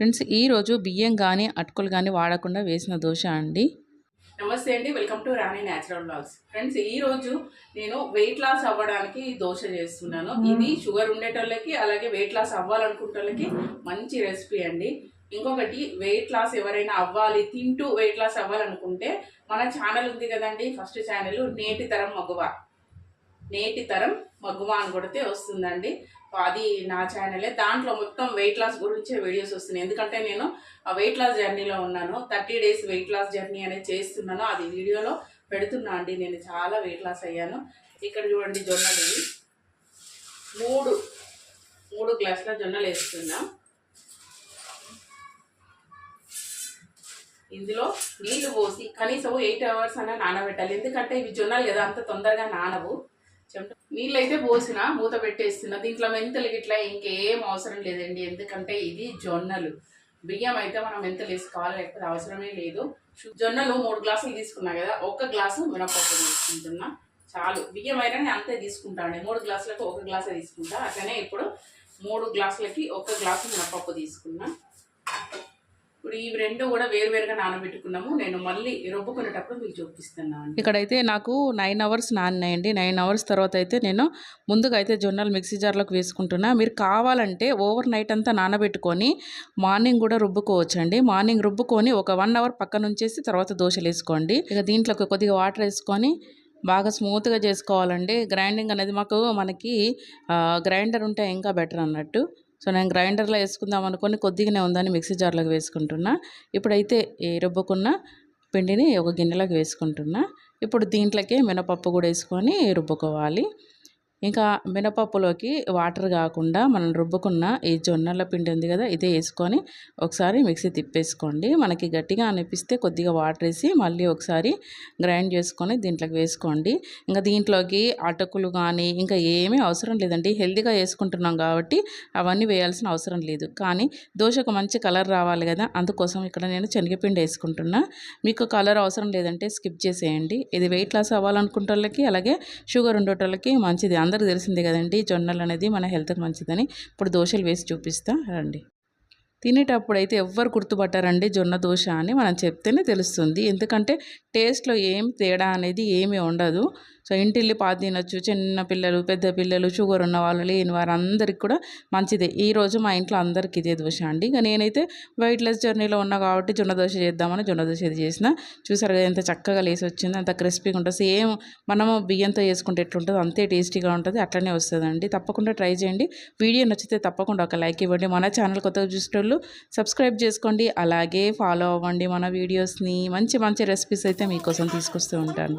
Friends ఈరోజు బియ్యం కానీ అటుకులు కానీ వాడకుండా వేసిన దోశ అండి. నమస్తే అండి welcome to Rani natural blogs. Friends ఈ రోజు నేను వెయిట్ లాస్ అవ్వడానికి దోశ చేస్తున్నాను. ఇది షుగర్ ఉండేటోళ్ళకి అలాగే వెయిట్ లాస్ అవ్వాలనుకుంటోళ్ళకి మంచి రెసిపీ అండి. ఇంకొకటి వెయిట్ లాస్ ఎవరైనా అవ్వాలి తింటూ వెయిట్ లాస్ అవ్వాలనుకుంటే మన ఛానల్ ఉంది కదండి ఫస్ట్ ఛానల్ నేటి తరం మగువ. నేటి తరం మగ్గుమా అని కొడితే వస్తుందండి. అది నా ఛానలే దాంట్లో మొత్తం వెయిట్ లాస్ గురించే వీడియోస్ వస్తున్నాయి. ఎందుకంటే నేను ఆ వెయిట్ లాస్ జర్నీలో ఉన్నాను. Thirty days weight loss journey అనేది చేస్తున్నాను. అది వీడియోలో పెడుతున్నా అండి. నేను చాలా వెయిట్ లాస్ అయ్యాను. ఇక్కడ చూడండి జొన్నలు. మూడు మూడు గ్లాసుల జొన్నలు వేస్తున్నా. ఇందులో నీళ్ళు పోసి కనీసం ఎయిట్ అవర్స్ అన్న నానబెట్టాలి. ఎందుకంటే ఇవి జొన్నలు కదా అంత తొందరగా నానవు. చెమట పోసిన మూత పెట్టేస్తున్నా. దీంట్లో మెంతులు గిట్లా ఇంకేం అవసరం లేదండి. ఎందుకంటే ఇది జొన్నలు. బియ్యం అయితే మనం మెంతులు వేసుకోవాలి లేకపోతే అవసరమే లేదు. జొన్నలు మూడు గ్లాసులు తీసుకున్నా కదా ఒక్క గ్లాసు మినపప్పు తీసుకుంటున్నా. చాలు. బియ్యం అయినా నేను అంతే తీసుకుంటాను మూడు గ్లాసులకు ఒక గ్లాసే తీసుకుంటా. అట్లనే ఇప్పుడు మూడు గ్లాసులకి ఒక గ్లాసు మినపప్పు తీసుకున్నా. ఇప్పుడు ఈ రెండు కూడా వేరువేరుగా నానబెట్టుకున్నాము. నేను మళ్ళీ రుబ్బుకునేటప్పుడు మీకు చూపిస్తున్నాను ఇక్కడైతే నాకు నైన్ అవర్స్ నానినాయండి. నైన్ అవర్స్ తర్వాత అయితే నేను ముందుగా అయితే జొన్నలు మిక్సీ జార్లోకి వేసుకుంటున్నా. మీరు కావాలంటే ఓవర్ నైట్ అంతా నానబెట్టుకొని మార్నింగ్ కూడా రుబ్బుకోవచ్చండి. మార్నింగ్ రుబ్బుకొని ఒక వన్ అవర్ పక్కన ఉంచేసి తర్వాత దోశలు వేసుకోండి. ఇక దీంట్లోకి కొద్దిగా వాటర్ వేసుకొని బాగా స్మూత్గా చేసుకోవాలండి. గ్రైండింగ్ అనేది మాకు మనకి గ్రైండర్ ఉంటే ఇంకా బెటర్ అన్నట్టు. సో నేను గ్రైండర్లో వేసుకుందాం అనుకుని కొద్దిగానే ఉందని మిక్సీ జార్లోకి వేసుకుంటున్నా. ఇప్పుడైతే ఈ రుబ్బుకున్న పిండిని ఒక గిన్నెలోకి వేసుకుంటున్నా. ఇప్పుడు దీంట్లోకే మినపప్పు కూడా వేసుకొని రుబ్బుకోవాలి. ఇంకా మినపప్పులోకి వాటర్ కాకుండా మనం రుబ్బుకున్న ఈ జొన్నల పిండి ఉంది కదా ఇదే వేసుకొని ఒకసారి మిక్సీ తిప్పేసుకోండి. మనకి గట్టిగా అనిపిస్తే కొద్దిగా వాటర్ వేసి మళ్ళీ ఒకసారి గ్రైండ్ చేసుకొని దీంట్లోకి వేసుకోండి. ఇంకా దీంట్లోకి అటుకులు కానీ ఇంకా ఏమీ అవసరం లేదండి. హెల్తీగా వేసుకుంటున్నాం కాబట్టి అవన్నీ వేయాల్సిన అవసరం లేదు. కానీ దోశకు మంచి కలర్ రావాలి కదా అందుకోసం ఇక్కడ నేను శనగపిండి వేసుకుంటున్నా. మీకు కలర్ అవసరం లేదంటే స్కిప్ చేసేయండి. ఇది వెయిట్ లాస్ అవ్వాలనుకుంటే అలాగే షుగర్ ఉండేటోళ్ళకి మంచిది. అందరూ తెలిసిందే కదండి జొన్నలు అనేది మన హెల్త్కి మంచిదని. ఇప్పుడు దోశలు వేసి చూపిస్తా రండి. తినేటప్పుడు అయితే ఎవ్వరు గుర్తుపట్టారండి జొన్న దోశ అని మనం చెప్తేనే తెలుస్తుంది. ఎందుకంటే టేస్ట్లో ఏం తేడా అనేది ఏమీ ఉండదు. సో ఇంటిల్లి పాత తినొచ్చు చిన్న పిల్లలు పెద్ద పిల్లలు షుగర్ ఉన్న వాళ్ళు లేని వారందరికీ కూడా మంచిదే. ఈరోజు మా ఇంట్లో అందరికి ఇదే దోశ అండి. ఇక నేనైతే వెయిట్ లెస్ జర్నీలో ఉన్నా కాబట్టి జొన్న దోశ చేద్దామని జొన్న దోశ ఇది చేసిన. చూసారు కదా ఎంత చక్కగా లేసి వచ్చింది అంత క్రిస్పీగా ఉంటుంది. సేమ్ మనము బియ్యంతో వేసుకుంటే ఎట్లుంటుందో అంతే టేస్టీగా ఉంటుంది అట్లనే వస్తుందండి. తప్పకుండా ట్రై చేయండి. వీడియో నచ్చితే తప్పకుండా ఒక లైక్ ఇవ్వండి. మన ఛానల్ కొత్తగా చూసేటోళ్ళు సబ్స్క్రైబ్ చేసుకోండి. అలాగే ఫాలో అవ్వండి మన వీడియోస్ని. మంచి మంచి రెసిపీస్ అయితే మీకోసం తీసుకొస్తూ ఉంటాను.